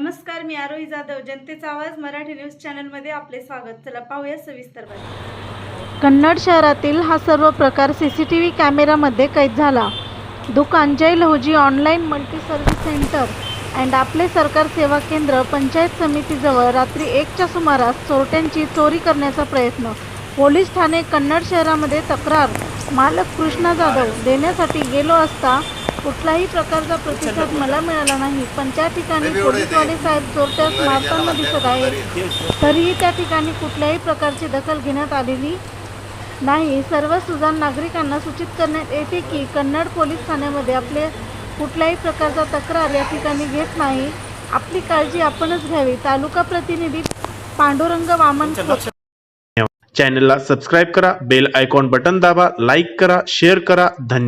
नमस्कार मी आरोही जाधव. जनतेचा आवाज मराठी न्यूज चॅनलमध्ये आपले स्वागत. चला पाहूया सविस्तर कन्नड शहरातील हा सर्व प्रकार सी सी टी व्ही कॅमेरामध्ये कैद झाला. दुकान Jai Lahuji online multi service centre and Aaple Sarkar Seva केंद्र पंचायत समितीजवळ रात्री एकच्या सुमारास चोरट्यांची चोरी करण्याचा प्रयत्न. पोलीस ठाणे कन्नड शहरामध्ये तक्रार. मालक कृष्णा जाधव देण्यासाठी गेलो असता कुठलाही प्रकारचा प्रतिसाद मला मिळाला नाही पण त्या ठिकाणी पोलीसवाले साहेब चोरट्यास मारताना दिसत आहेत. तरीही त्या ठिकाणी कुठल्याही प्रकारची दखल घेण्यात आलेली नाही. सर्व सुजाण नागरिकांना सूचित करण्यात येते की कन्नड पोलीस ठाण्यामध्ये आपले कुठल्याही प्रकारचा तक्रार या ठिकाणी घेत नाही. आपली काळजी आपणच घ्यावी. तालुका प्रतिनिधी पांडुरंग वामन चॅनलला सबस्क्राईब करा बेल आयकॉन बटन दाबा लाईक करा शेअर करा. धन्यवाद.